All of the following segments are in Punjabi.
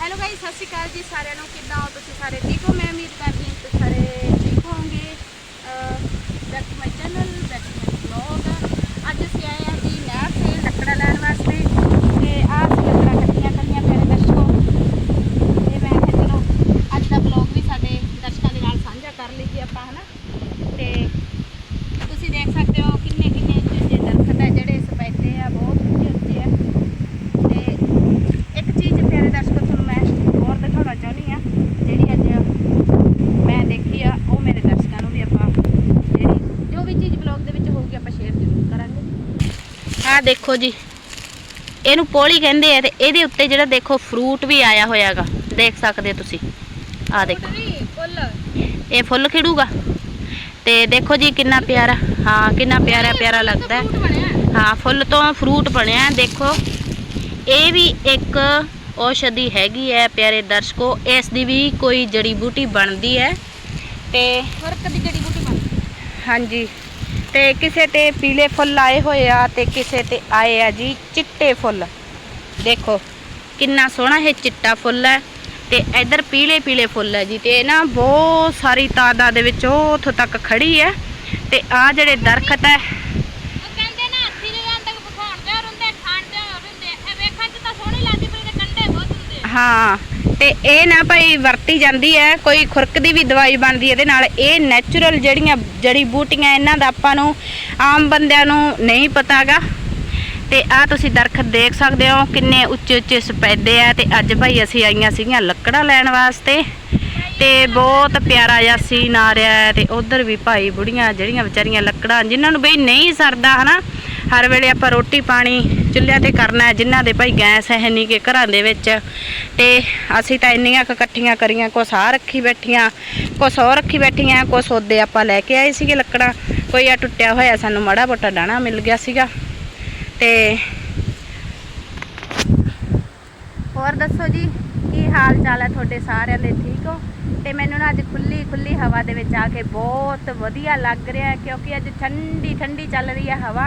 ਹੈਲੋ ਗਾਇਸ ਸਤਿ ਸ਼੍ਰੀ ਅਕਾਲ ਜੀ ਸਾਰਿਆਂ ਨੂੰ। ਕਿੱਦਾਂ ਹੋ ਤੁਸੀਂ ਸਾਰੇ? ਠੀਕ ਹੋ? ਮੈਂ ਉਮੀਦ ਕਰਦੀ ਹਾਂ ਤੁਸੀਂ ਸਾਰੇ ਠੀਕ ਹੋਵੋਗੇ। Back to my channel back to my vlog ਅੱਜ ਅਸੀਂ ਆਏ ਹਾਂ ਜੀ ਨਹਿਰ ਤੇ ਲੱਕੜਾਂ ਲੈਣ ਵਾਸਤੇ ਤੇ ਆਹ ਅਸੀਂ ਲੱਕੜਾਂ ਇਕੱਠੀਆਂ ਕਰੀਆਂ ਪਿਆਰੇ ਦਰਸ਼ਕੋ ਤੇ ਮੈਂ ਕਿਹਾ ਚਲੋ ਅੱਜ ਦਾ ਵਲੌਗ ਵੀ ਸਾਡੇ ਦਰਸ਼ਕਾਂ ਦੇ ਨਾਲ ਸਾਂਝਾ ਕਰ ਲਈਏ ਆਪਾਂ ਹਨਾ ਤੇ ਤੁਸੀਂ ਦੇਖ ਸਕਦੇ ਹੋ ਕਿੰਨੇ ਕਿੰਨੇ ਉੱਚੇ ਉੱਚੇ ਦਰਖਤ ਹੈ ਜਿਹੜੇ ਸਪੈਦੇ ਆ ਬਹੁਤ ਉੱਚੇ ਉੱਚੇ ਆ ਤੇ ਇੱਕ ਚੀਜ਼ ਪਿਆਰੇ ਦਰਸ਼ਕੋ ਤੁਹਾਨੂੰ ਮੈਂ ਹੋਰ ਦਿਖਾਉਣਾ ਚਾਹੁੰਦੀ ਆ ਜਿਹੜੀ ਅੱਜ ਮੈਂ ਦੇਖੀ ਆ ਉਹ ਮੇਰੇ ਦਰਸ਼ਕਾਂ ਨੂੰ ਵੀ ਆਪਾਂ ਜਿਹੜੀ ਜੋ ਵੀ ਚੀਜ਼ ਬਲੌਗ ਦੇ ਵਿੱਚ ਹੋਊਗੀ ਆਪਾਂ ਸ਼ੇਅਰ ਜ਼ਰੂਰ ਆਹ ਦੇਖੋ ਜੀ। ਇਹਨੂੰ ਪੋਲੀ ਕਹਿੰਦੇ ਆ ਤੇ ਇਹਦੇ ਉੱਤੇ ਜਿਹੜਾ ਦੇਖੋ ਫਰੂਟ ਵੀ ਆਇਆ ਹੋਇਆਗਾ। ਦੇਖ ਸਕਦੇ ਹੋ ਤੁਸੀਂ। ਆਹ ਦੇਖੋ। ਇਹ ਫੁੱਲ ਖਿੜੂਗਾ। ਤੇ ਦੇਖੋ ਜੀ ਕਿੰਨਾ ਪਿਆਰਾ। ਹਾਂ ਕਿੰਨਾ ਪਿਆਰਾ ਪਿਆਰਾ ਲੱਗਦਾ। ਹੈ। ਫੁੱਲ ਤੋਂ ਫਰੂਟ ਬਣਿਆ ਦੇਖੋ। ਇਹ ਵੀ ਇੱਕ ਔਸ਼ਧੀ ਹੈਗੀ ਹੈ ਪਿਆਰੇ ਦਰਸ਼ਕੋ। ਇਸ ਦੀ ਵੀ ਕੋਈ ਜੜੀ ਬੂਟੀ ਬਣਦੀ ਹੈ। ਤੇ ਵਰਕ ਦੀ ਜੜੀ ਬੂਟੀ ਬਣਦੀ ਹਾਂਜੀ। ਤੇ ਕਿਸੇ ਤੇ ਪੀਲੇ ਫੁੱਲ ਆਏ ਹੋਏ ਆ ਤੇ ਕਿਸੇ ਤੇ ਆਏ ਆ ਜੀ ਚਿੱਟੇ ਫੁੱਲ। ਦੇਖੋ ਕਿੰਨਾ ਸੋਹਣਾ ਇਹ ਚਿੱਟਾ ਫੁੱਲ ਹੈ ਤੇ ਇਧਰ ਪੀਲੇ ਪੀਲੇ ਫੁੱਲ ਹੈ ਜੀ ਤੇ ਇਹ ਨਾ ਬਹੁਤ ਸਾਰੀ ਤਾਦਾਦ ਦੇ ਵਿੱਚ ਉਹ ਉੱਥੋਂ ਤੱਕ ਖੜੀ ਹੈ ਤੇ ਆ ਜਿਹੜੇ ਦਰਖਤ ਹੈ। ਹਾਂ। ਤੇ ਇਹ ਨਾ ਭਾਈ ਵਰਤੀ ਜਾਂਦੀ ਹੈ, ਕੋਈ ਖੁਰਕ ਦੀ ਵੀ ਦਵਾਈ ਬਣਦੀ ਹੈ, ਇਹਦੇ ਨਾਲ ਇਹ ਨੈਚੁਰਲ ਜਿਹੜੀਆਂ, ਜੜੀ ਬੂਟੀਆਂ ਇਹਨਾਂ ਦਾ ਆਪਾਂ ਨੂੰ ਆਮ ਬੰਦਿਆਂ ਨੂੰ ਨਹੀਂ ਪਤਾਗਾ। ਤੇ ਆ ਤੁਸੀਂ ਦਰਖਤ ਦੇਖ ਸਕਦੇ ਹੋ, ਕਿੰਨੇ ਉੱਚੇ ਉੱਚੇ ਸਪੈਦੇ ਆ, ਤੇ ਅੱਜ ਭਾਈ ਅਸੀਂ ਆਈਆਂ ਸੀਗੀਆਂ ਲੱਕੜਾਂ ਲੈਣ ਵਾਸਤੇ। ਤੇ ਬਹੁਤ ਪਿਆਰਾ ਜਿਹਾ ਸੀਨ ਆ ਰਿਹਾ ਹੈ, ਤੇ ਉਧਰ ਵੀ ਭਾਈ ਬੁੜੀਆਂ ਜਿਹੜੀਆਂ ਵਿਚਾਰੀਆਂ ਲੱਕੜਾਂ, ਜਿਨ੍ਹਾਂ ਨੂੰ ਬਈ ਨਹੀਂ ਸਰਦਾ ਹਨਾ, ਹਰ ਵੇਲੇ ਆਪਾਂ ਰੋਟੀ ਪਾਣੀ ਚੁੱਲ੍ਹਿਆਂ ਤੇ ਕਰਨਾ ਹੈ, ਜਿਨ੍ਹਾਂ ਦੇ ਭਾਈ ਗੈਸ ਹੈ ਨਹੀਂ ਕਿ ਘਰਾਂ ਦੇ ਵਿੱਚ। ਤੇ ਅਸੀਂ ਤਾਂ ਇੰਨੀਆਂ ਕੁ ਇਕੱਠੀਆਂ ਕਰੀਆਂ, ਕੁਛ ਆ ਰੱਖੀ ਬੈਠੀਆਂ, ਕੁਛ ਹੋਰ ਰੱਖੀ ਬੈਠੀਆਂ, ਕੁਛ ਉਹਦੇ ਆਪਾਂ ਲੈ ਕੇ ਆਏ ਸੀਗੇ ਲੱਕੜਾਂ। ਕੋਈ ਆ ਟੁੱਟਿਆ ਹੋਇਆ ਸਾਨੂੰ ਮਾੜਾ ਮੋਟਾ ਡਾਣਾ ਮਿਲ ਗਿਆ ਸੀਗਾ। ਤੇ ਹੋਰ ਦੱਸੋ ਜੀ, ਕੀ ਹਾਲ ਚਾਲ ਹੈ ਤੁਹਾਡੇ ਸਾਰਿਆਂ ਦੇ, ਠੀਕ ਹੋ? ਤੇ ਮੈਨੂੰ ਨਾ ਅੱਜ ਖੁੱਲੀ ਖੁੱਲੀ ਹਵਾ ਦੇ ਵਿੱਚ ਆ ਕੇ ਬਹੁਤ ਵਧੀਆ ਲੱਗ ਰਿਹਾ ਕਿਉਂਕਿ ਅੱਜ ਠੰਡੀ ਠੰਡੀ ਚੱਲ ਰਹੀ ਹੈ ਹਵਾ।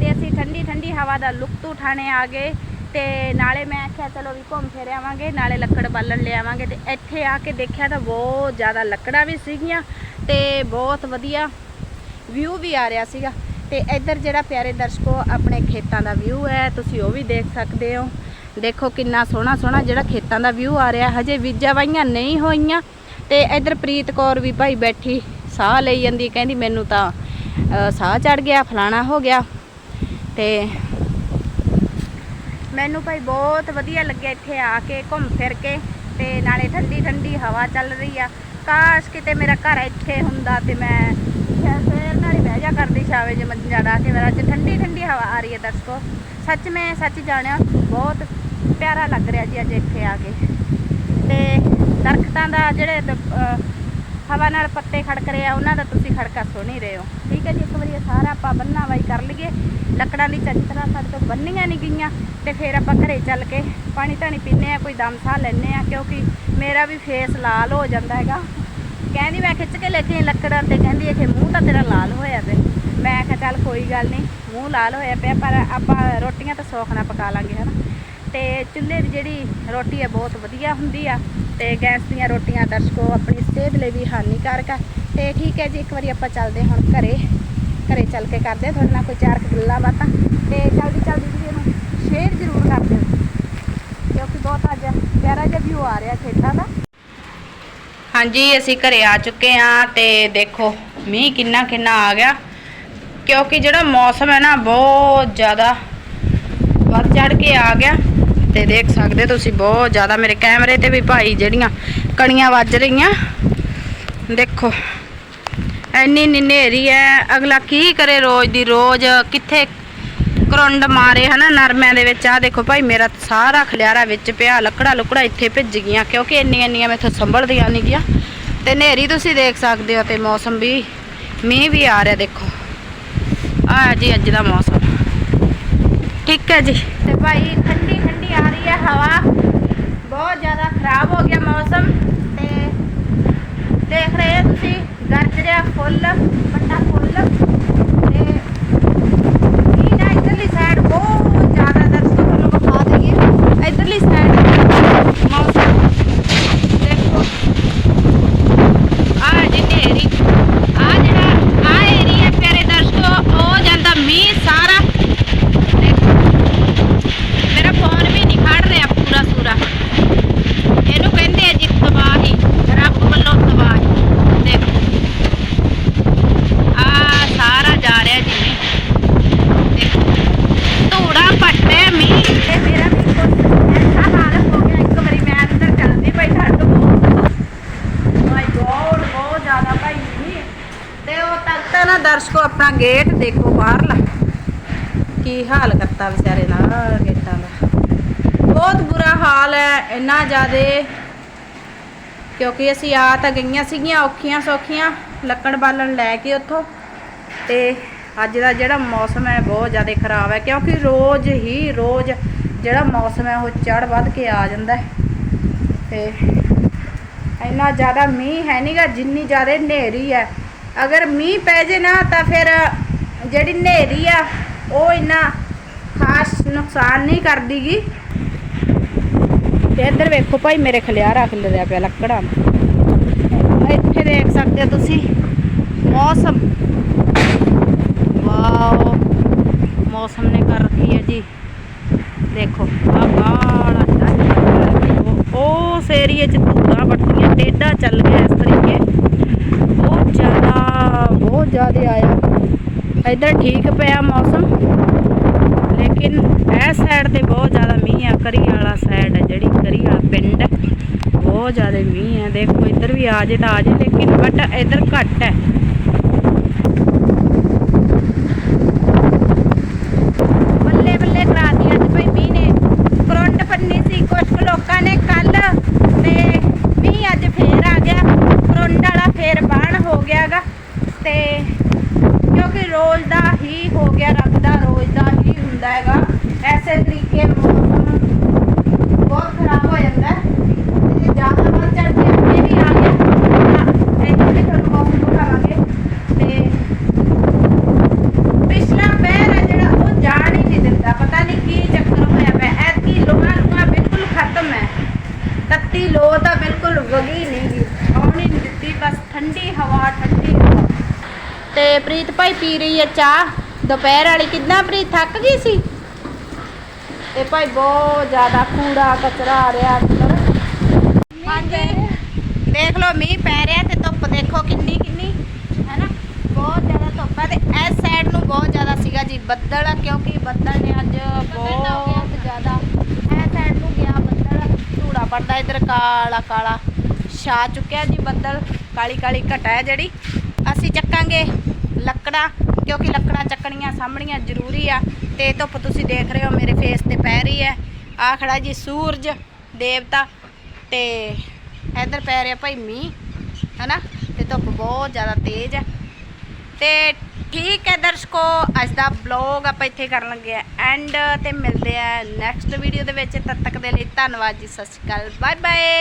ਤੇ ਅਸੀਂ ਠੰਡੀ ਠੰਡੀ ਹਵਾ ਦਾ ਲੁਕਤ ਉਠਾਣੇ ਆ ਗਏ ਤੇ ਨਾਲੇ ਮੈਂ ਆਖਿਆ, ਚਲੋ ਵੀ ਘੁੰਮ ਫਿਰ ਆਵਾਂਗੇ, ਨਾਲੇ ਲੱਕੜ ਬਾਲਣ ਲੈ ਆਵਾਂਗੇ। ਤੇ ਇੱਥੇ ਆ ਕੇ ਦੇਖਿਆ ਤਾਂ ਬਹੁਤ ਜ਼ਿਆਦਾ ਲੱਕੜਾਂ ਵੀ ਸੀਗੀਆਂ ਤੇ ਬਹੁਤ ਵਧੀਆ ਵਿਊ ਵੀ ਆ ਰਿਹਾ ਸੀਗਾ। ਤੇ ਇੱਧਰ ਜਿਹੜਾ ਪਿਆਰੇ ਦਰਸ਼ਕੋ, ਆਪਣੇ ਖੇਤਾਂ ਦਾ ਵਿਊ ਹੈ, ਤੁਸੀਂ ਉਹ ਵੀ ਦੇਖ ਸਕਦੇ ਹੋ। ਦੇਖੋ ਕਿੰਨਾ ਸੋਹਣਾ ਸੋਹਣਾ ਜਿਹੜਾ ਖੇਤਾਂ ਦਾ ਵਿਊ ਆ ਰਿਹਾ। ਹਜੇ ਬੀਜਾਂ ਵਾਈਆਂ ਨਹੀਂ ਹੋਈਆਂ ਤੇ ਇੱਧਰ ਪ੍ਰੀਤ ਕੌਰ ਵੀ ਭਾਈ ਬੈਠੀ, ਸਾਹ ਲਈ ਜਾਂਦੀ, ਕਹਿੰਦੀ ਮੈਨੂੰ ਤਾਂ ਸਾਹ ਚੜ ਗਿਆ, ਫਲਾਣਾ ਹੋ ਗਿਆ। ਤੇ ਮੈਨੂੰ ਭਾਈ ਬਹੁਤ ਵਧੀਆ ਲੱਗਿਆ ਇੱਥੇ ਆ ਕੇ, ਘੁੰਮ ਫਿਰ ਕੇ ਤੇ ਨਾਲੇ ਠੰਡੀ ਠੰਡੀ ਹਵਾ ਚੱਲ ਰਹੀ ਆ। ਕਾਸ਼ ਕਿਤੇ ਮੇਰਾ ਘਰ ਇੱਥੇ ਹੁੰਦਾ ਤੇ ਮੈਂ ਫੇਰ ਨਾਲ ਹੀ ਬਹਿ ਜਾ ਕਰਦੀ ਛਾਵੇ ਜੇ ਮੰਜਾ ਡਾ ਕੇ ਮੇਰਾ ਅੱਜ ਠੰਡੀ ਠੰਡੀ ਹਵਾ ਆ ਰਹੀ ਹੈ ਦਰਸ਼ਕੋ ਸੱਚ ਮੈਂ ਸੱਚ ਜਾਣਿਆ, ਬਹੁਤ ਪਿਆਰਾ ਲੱਗ ਰਿਹਾ ਜੀ ਅੱਜ ਇੱਥੇ ਆ ਕੇ। ਤੇ ਦਰਖਤਾਂ ਦਾ ਜਿਹੜੇ ਦ- ਹਵਾ ਨਾਲ ਪੱਤੇ ਖੜਕ ਰਹੇ ਆ, ਉਹਨਾਂ ਦਾ ਤੁਸੀਂ ਖੜਕਾ ਸੁਣ ਹੀ ਰਹੇ ਹੋ। ਠੀਕ ਹੈ ਜੀ, ਇੱਕ ਵਾਰੀ ਸਾਰਾ ਆਪਾਂ ਬੰਨਾ ਵਾਈ ਕਰ ਲਈਏ। ਲੱਕੜਾਂ ਦੀ ਚੰਗੀ ਤਰ੍ਹਾਂ ਸਾਡੇ ਤੋਂ ਬੰਨੀਆਂ ਨਹੀਂ ਗਈਆਂ ਤੇ ਫਿਰ ਆਪਾਂ ਘਰੇ ਚੱਲ ਕੇ ਪਾਣੀ ਧਾਣੀ ਪੀਨੇ ਆ, ਕੋਈ ਦਮ ਸਾਹ ਲੈਨੇ ਆ, ਕਿਉਂਕਿ ਮੇਰਾ ਵੀ ਫੇਸ ਲਾਲ ਹੋ ਜਾਂਦਾ ਹੈਗਾ। ਕਹਿੰਦੀ ਮੈਂ ਖਿੱਚ ਕੇ ਲੈ ਕੇ ਲੱਕੜਾਂ ਤੇ, ਕਹਿੰਦੀ ਇਹ ਮੂੰਹ ਤਾਂ ਤੇਰਾ ਲਾਲ ਹੋਇਆ ਪਿਆ। ਮੈਂ ਕਿਹਾ, ਚੱਲ ਕੋਈ ਗੱਲ ਨਹੀਂ ਮੂੰਹ ਲਾਲ ਹੋਇਆ ਪਿਆ, ਪਰ ਆਪਾਂ ਰੋਟੀਆਂ ਤਾਂ ਸੌਖ ਨਾਲ ਪਕਾ ਲਾਂਗੇ, ਹਨਾ। ਤੇ ਚੁੱਲ੍ਹੇ ਦੀ ਜਿਹੜੀ ਰੋਟੀ ਹੈ ਬਹੁਤ ਵਧੀਆ ਹੁੰਦੀ ਆ। ਤੇ ਗੈਸ ਦੀਆਂ ਰੋਟੀਆਂ ਦਰਸ਼ਕੋ, ਆਪਣੀ ਸਿਹਤ ਲਈ ਵੀ ਹਾਨੀਕਾਰਕ ਆ। ਤੇ ਠੀਕ ਹੈ ਜੀ, ਇੱਕ ਵਾਰੀ ਆਪਾਂ ਚੱਲਦੇ ਹੁਣ ਘਰੇ। ਘਰੇ ਚੱਲ ਕੇ ਕਰਦੇ ਹਾਂ, ਤੁਹਾਡੇ ਨਾਲ ਕੋਈ ਚਾਰ ਕੁ ਗੱਲਾਂ ਬਾਤਾਂ। ਤੇ ਜਲਦੀ ਜਲਦੀ ਵੀਡੀਓ ਨੂੰ ਸ਼ੇਅਰ ਜ਼ਰੂਰ ਕਰ ਦਿਓ। ਕਿਉਂਕਿ ਬਹੁਤ ਅੱਜ ਪਿਆਰਾ ਜਿਹਾ ਵਿਊ ਆ ਰਿਹਾ ਖੇਤਾਂ ਦਾ। ਹਾਂਜੀ, ਅਸੀਂ ਘਰੇ ਆ ਚੁੱਕੇ ਆ ਤੇ ਦੇਖੋ, ਮੀਂਹ ਕਿੰਨਾ ਕਿੰਨਾ ਆ ਗਿਆ। ਕਿਉਂਕਿ ਜਿਹੜਾ ਮੌਸਮ ਹੈ ਨਾ, ਬਹੁਤ ਜ਼ਿਆਦਾ ਵੱਧ ਚੜ ਕੇ ਆ ਗਿਆ। ਤੇ ਦੇਖ ਸਕਦੇ ਤੁਸੀਂ ਬਹੁਤ ਜ਼ਿਆਦਾ ਮੇਰੇ ਕੈਮਰੇ ਤੇ ਵੀ ਭਾਈ ਜਿਹੜੀਆਂ ਕਣੀਆਂ ਵੱਜ ਰਹੀਆਂ। ਦੇਖੋ ਐਨੀ ਨੀ ਹਨੇਰੀ ਅਗਲਾ ਕੀ ਕਰੇ ਰੋਜ਼ ਦੀ ਰੋਜ਼? ਕਿੱਥੇ ਕਰੰਡ ਮਾਰੇ ਹਨਾ ਨਰਮਿਆਂ ਦੇ ਵਿੱਚ? ਆ ਦੇਖੋ ਭਾਈ, ਮੇਰਾ ਸਾਰਾ ਖਲਿਆਰਾ ਵਿੱਚ ਪਿਆ। ਲੱਕੜਾ ਲੁਕੜਾ ਇੱਥੇ ਭਿੱਜ ਗਈਆਂ। ਕਿਉਂਕਿ ਇੰਨੀਆਂ ਇੰਨੀਆਂ ਮੈਥੋਂ ਸੰਭਲਦੀਆਂ ਨਹੀਂ ਗਿਆ ਤੇ ਹਨੇਰੀ ਤੁਸੀਂ ਦੇਖ ਸਕਦੇ ਹੋ ਤੇ ਮੌਸਮ ਵੀ। ਮੀਂਹ ਵੀ ਆ ਰਿਹਾ, ਦੇਖੋ। ਆ ਜੀ, ਅੱਜ ਦਾ ਮੌਸਮ। ਠੀਕ ਹੈ ਜੀ। ਤੇ ਭਾਈ, ਠੰਡੀ ਹਵਾ ਬਹੁਤ ਜ਼ਿਆਦਾ ਖਰਾਬ ਹੋ ਗਿਆ ਮੌਸਮ ਤੇ ਦੇਖ ਰਹੇ ਤੁਸੀਂ ਗਰਜ ਰਿਹਾ ਫੁੱਲ ਤੇ ਇਹ ਨਾ ਇਧਰਲੀ ਸਾਈਡ ਬਹੁਤ ਜ਼ਿਆਦਾ ਦਰਸ਼ਕ ਤੁਹਾਨੂੰ ਵਿਖਾ ਦਈਏ ਇਧਰਲੀ ਸਾਈਡ ਮੌਸਮ ਤੇ ਉਹ ਕਰਤਾ ਨਾ, ਦਰਸ਼ਕੋ ਆਪਣਾ ਗੇਟ ਦੇਖੋ ਬਾਹਰਲਾ। ਕੀ ਹਾਲ ਕਰਤਾ ਵਿਚਾਰੇ ਨਾਲ ਗੇਟਾਂ ਦਾ ਬਹੁਤ ਬੁਰਾ ਹਾਲ ਹੈ, ਇੰਨਾ ਜ਼ਿਆਦੇ। ਕਿਉਂਕਿ ਅਸੀਂ ਆ ਤਾਂ ਗਈਆਂ ਸੀਗੀਆਂ ਔਖੀਆਂ ਸੌਖੀਆਂ, ਲੱਕੜ ਬਾਲਣ ਲੈ ਕੇ ਉੱਥੋਂ। ਤੇ ਅੱਜ ਦਾ ਜਿਹੜਾ ਮੌਸਮ ਹੈ, ਬਹੁਤ ਜ਼ਿਆਦਾ ਖਰਾਬ ਹੈ। ਕਿਉਂਕਿ ਰੋਜ਼ ਹੀ ਰੋਜ਼ ਜਿਹੜਾ ਮੌਸਮ ਹੈ, ਉਹ ਚੜ ਵੱਧ ਕੇ ਆ ਜਾਂਦਾ ਹੈ। ਤੇ ਇੰਨਾ ਜ਼ਿਆਦਾ ਮੀਂਹ ਹੈ ਨਹੀਂਗਾ ਜਿੰਨੀ ਜ਼ਿਆਦਾ ਹਨੇਰੀ ਹੈ ਅਗਰ ਮੀਂਹ ਪੈ ਜੇ ਨਾ, ਤਾਂ ਫਿਰ ਜਿਹੜੀ ਹਨੇਰੀ ਆ, ਉਹ ਇੰਨਾ ਖਾਸ ਨੁਕਸਾਨ ਨਹੀਂ ਕਰਦੀਗੀ। ਤੇ ਇੱਧਰ ਵੇਖੋ ਭਾਈ, ਮੇਰੇ ਖਲਿਆਰਾ ਖਿਲਰਿਆ ਪਿਆ ਲੱਕੜਾਂ ਇੱਥੇ ਦੇਖ ਸਕਦੇ ਹੋ ਤੁਸੀਂ, ਮੌਸਮ। ਵਾਓ, ਮੌਸਮ ਨੇ ਕਰ ਰੱਖੀ ਹੈ ਜੀ। ਦੇਖੋ ਆ ਬਾਲਾ ਉਸ ਏਰੀਏ ਚ ਧੂੜਾਂ ਵੱਟੀਆਂ ਟੇਡਾ ਚੱਲ ਗਿਆ ਇਸ ਤਰੀਕੇ ਬਹੁਤ ਜ਼ਿਆਦਾ ਬਹੁਤ ਜ਼ਿਆਦਾ ਆਇਆ ਇੱਧਰ ਠੀਕ ਪਿਆ ਮੌਸਮ, ਲੇਕਿਨ ਇਹ ਸਾਈਡ ਤੇ ਬਹੁਤ ਜ਼ਿਆਦਾ ਮੀਂਹ ਆ, ਕਰੀ ਵਾਲਾ ਸਾਈਡ ਹੈ ਜਿਹੜੀ ਕਰੀ ਵਾਲਾ ਪਿੰਡ। ਬਹੁਤ ਜ਼ਿਆਦਾ ਮੀਂਹ ਹੈ ਦੇਖੋ ਇੱਧਰ ਵੀ ਆ ਜੇ ਤਾਂ ਆ ਜੇ, ਲੇਕਿਨ ਬਟ ਇੱਧਰ ਘੱਟ ਹੈ ਬੱਲੇ ਬੱਲੇ ਕਰਾ ਦਿਆ ਅੱਜ ਭਾਈ ਮੀਂਹ ਨੇ ਕਰੰਟ ਪੰਨੀ ਸੀ ਕੁਝ ਕੁ ਲੋਕਾਂ ਨੇ ਕੱਲ ਤੇ ਮੀਂਹ ਅੱਜ ਫੇਰ ਆ ਗਿਆ ਕਰੰਟ ਵਾਲਾ ਫੇਰ ਬਾਣ ਹੋ ਗਿਆਗਾ ਤੇ ਕਿਉਂਕਿ ਰੋਜ਼ ਦਾ ਹੀ ਹੋ ਗਿਆ ਰੱਬ ਦਾ ਰੋਜ਼ ਦਾ ਹੀ ਹੁੰਦਾ ਹੈਗਾ ਐਸੇ ਤਰੀਕੇ ਮੌਸਮ ਬਹੁਤ ਖਰਾਬ ਹੋ ਜਾਂਦਾ ਹੈ ਤੇ ਜੇ ਜ਼ਿਆਦਾ ਵੱਧ ਚੜ ਕੇ ਅੱਗੇ ਵੀ ਆ ਗਿਆ ਤਾਂ ਇੱਥੇ ਵੀ ਤੁਹਾਨੂੰ ਮੌਸਮ ਦਿਖਾਵਾਂਗੇ ਤੇ ਪਿਛਲਾ ਪੈਰ ਹੈ ਜਿਹੜਾ ਉਹ ਜਾਣ ਹੀ ਨਹੀਂ ਦਿੰਦਾ ਪਤਾ ਨਹੀਂ ਕੀ ਚੱਕਰ ਹੋਇਆ ਪਿਆ ਐਤਕੀ ਲੋਹਾ ਲੂਹਾ ਬਿਲਕੁਲ ਖਤਮ ਹੈ ਤੱਤੀ ਲੋ ਤਾਂ ਬਿਲਕੁਲ ਵਗੀ ਨਹੀਂ ਗੀ ਆਉਣ ਹੀ ਨਹੀਂ ਦਿੱਤੀ ਬਸ ਠੰਡੀ ਹਵਾ ਠੰਡੀ ਹਵਾ ਤੇ ਪ੍ਰੀਤ ਭਾਈ ਪੀ ਰਹੀ ਹੈ ਚਾਹ ਦੁਪਹਿਰ ਵਾਲੀ ਕਿੰਨਾ ਪ੍ਰੀਤ ਥੱਕ ਗਈ ਸੀ ਤੇ ਭਾਈ ਬਹੁਤ ਜ਼ਿਆਦਾ ਕੂੜਾ ਕਚਰਾ ਆ ਰਿਹਾ ਅੰਦਰ। ਹਾਂਜੀ। ਦੇਖ ਲਓ, ਮੀਂਹ ਪੈ ਰਿਹਾ ਤੇ ਧੁੱਪ ਦੇਖੋ ਕਿੰਨੀ ਕਿੰਨੀ। ਹੈ ਬਹੁਤ ਜ਼ਿਆਦਾ ਧੁੱਪ ਹੈ ਤੇ ਇਸ ਸਾਈਡ ਨੂੰ ਬਹੁਤ ਜ਼ਿਆਦਾ ਸੀਗਾ ਜੀ, ਬੱਦਲ, ਕਿਉਂਕਿ ਬੱਦਲ ਨੇ ਅੱਜ ਬਹੁਤ ਜ਼ਿਆਦਾ ਇਸ ਸਾਈਡ ਨੂੰ ਗਿਆ ਬੱਦਲ। ਧੂੜਾ ਪੜਦਾ ਇਧਰ, ਕਾਲਾ ਕਾਲਾ। ਛਾ ਚੁੱਕਿਆ ਜੀ ਬੱਦਲ। ਕਾਲੀ ਕਾਲੀ ਘਟਾ ਹੈ ਜਿਹੜੀ। ਅਸੀਂ ਚੱਕਾਂਗੇ ਲੱਕੜਾਂ, ਕਿਉਂਕਿ ਲੱਕੜਾਂ ਚੱਕਣੀਆਂ ਸਾਹਮਣੀਆਂ ਜ਼ਰੂਰੀ ਆ। ਤੇ ਧੁੱਪ ਤੁਸੀਂ ਦੇਖ ਰਹੇ ਹੋ, ਮੇਰੇ ਫੇਸ ਤੇ ਪੈ ਰਹੀ ਹੈ। ਆ ਖੜਾ ਜੀ ਸੂਰਜ ਦੇਵਤਾ ਤੇ ਇੱਧਰ ਪੈ ਰਿਹਾ ਭਾਈ ਮੀਂਹ, ਹਨਾ? ਤੇ ਧੁੱਪ ਬਹੁਤ ਜ਼ਿਆਦਾ ਤੇਜ਼ ਹੈ। ਤੇ ਠੀਕ ਹੈ ਦਰਸ਼ਕੋ, ਅੱਜ ਦਾ ਬਲੌਗ ਆਪਾਂ ਇੱਥੇ ਕਰਨ ਲੱਗੇ ਆ ਐਂਡ ਤੇ ਮਿਲਦੇ ਆ ਨੈਕਸਟ ਵੀਡੀਓ ਦੇ ਵਿੱਚ। ਤਦ ਤੱਕ ਦੇ ਲਈ ਧੰਨਵਾਦ ਜੀ, ਸਤਿ ਸ਼੍ਰੀ ਅਕਾਲ ਬਾਏ ਬਾਏ